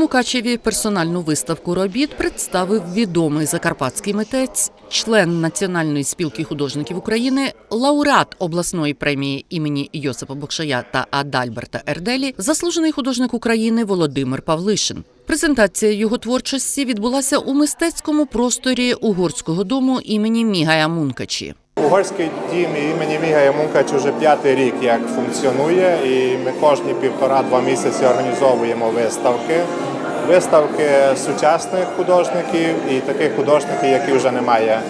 Мукачеві персональну виставку робіт представив відомий закарпатський митець, член Національної спілки художників України, лауреат обласної премії імені Йосипа Бокшая та Адальберта Ерделі, заслужений художник України Володимир Павлишин. Презентація його творчості відбулася у мистецькому просторі угорського дому імені Мігая Мункачі. Угорський дім імені Мігая Мункач уже п'ятий рік як функціонує, і ми кожні півтора-два місяці організовуємо виставки. Виставки сучасних художників і таких художників, які вже немає.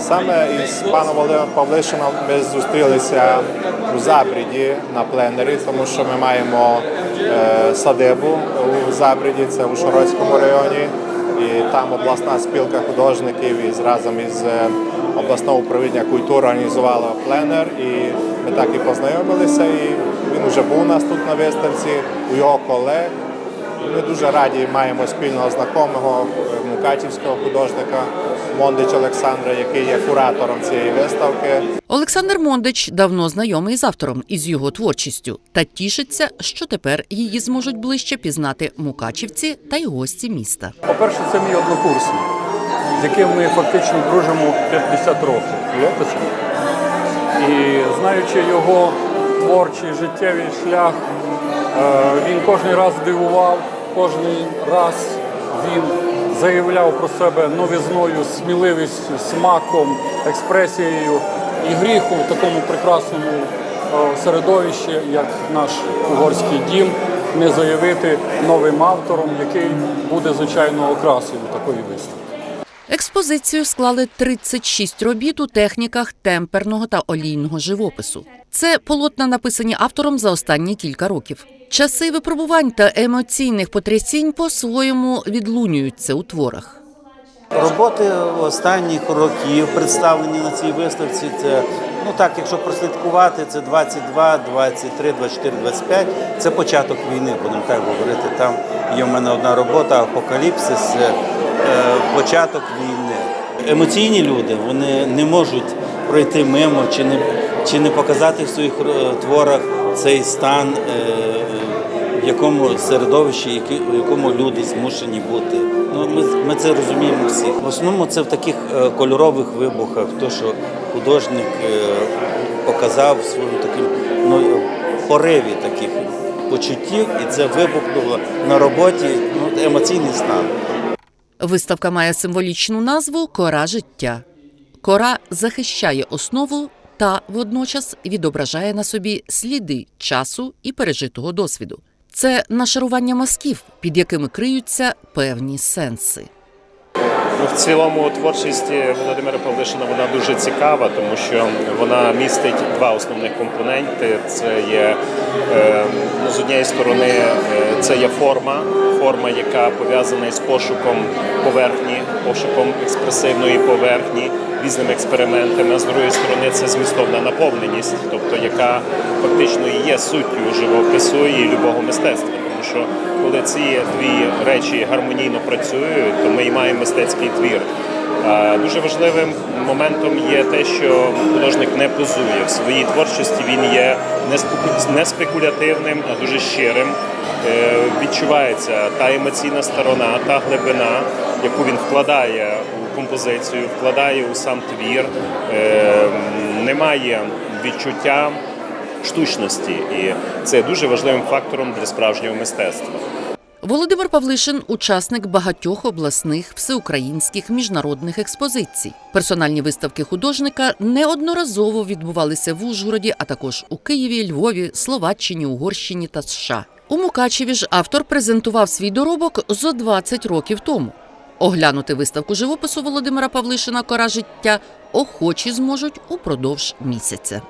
Саме із паном Володимиром Павлишином ми зустрілися у Забріді на пленері, тому що ми маємо е, садибу у Забріді, це у Шородському районі. І там обласна спілка художників із разом із е, обласного управління культури організувала пленер. І ми так і познайомилися. І він вже був у нас тут на виставці, у його колег. Ми дуже раді маємо спільного знайомого е, мукачівського художника Мондич Олександра, який є куратором цієї виставки. Олександр Мондич давно знайомий з автором і з його творчістю та тішиться, що тепер її зможуть ближче пізнати мукачівці та й гості міста. По-перше, це мій однокурсник, з яким ми фактично дружимо 50 років летосом. І знаючи його творчий життєвий шлях, е, він кожен раз дивував, кожен раз він заявляв про себе новізною, сміливістю, смаком, експресією і гріху в такому прекрасному е, середовищі, як наш угорський дім, не заявити новим автором, який буде звичайно окрасою такої виставки. Експозицію склали 36 робіт у техніках темперного та олійного живопису. Це полотна, написані автором за останні кілька років. Часи випробувань та емоційних потрясінь по-своєму відлунюються у творах. Роботи останніх років представлені на цій виставці. Це ну так, якщо прослідкувати, це 22, 23, 24, 25. Це початок війни, будемо так говорити. Там є в мене одна робота Апокаліпсис, е, початок війни. Емоційні люди вони не можуть пройти мимо чи не чи не показати в своїх е, творах цей стан, е, в якому середовищі, в якому люди змушені бути. Ну, ми, ми це розуміємо всі. В основному це в таких е, кольорових вибухах, то що художник е, показав своєму таким ну, пориві таких почуттів, і це вибухнуло на роботі ну, емоційний стан. Виставка має символічну назву Кора життя. Кора захищає основу та водночас відображає на собі сліди часу і пережитого досвіду. Це нашарування мазків, під якими криються певні сенси. Ну, в цілому творчість Володимира Павлишина вона дуже цікава, тому що вона містить два основних компоненти. Це є е, однієї сторони, е, це є форма, форма, яка пов'язана із пошуком поверхні, пошуком експресивної поверхні, різними експериментами. А з другої сторони, це змістовна наповненість, тобто яка фактично і є суттю живопису і любого мистецтва. Тому що коли ці дві речі гармонійно працюють, то ми і маємо мистецький твір. Дуже важливим моментом є те, що художник не позує в своїй творчості. Він є не спекулятивним, а дуже щирим. Е, Відчувається та емоційна сторона, та глибина, яку він вкладає у композицію, вкладає у сам твір. Е, Немає відчуття штучності, і це дуже важливим фактором для справжнього мистецтва. Володимир Павлишин учасник багатьох обласних, всеукраїнських міжнародних експозицій. Персональні виставки художника неодноразово відбувалися в Ужгороді, а також у Києві, Львові, Словаччині, Угорщині та США. У Мукачеві ж автор презентував свій доробок зо 20 років тому. Оглянути виставку живопису Володимира Павлишина Кора життя охочі зможуть упродовж місяця.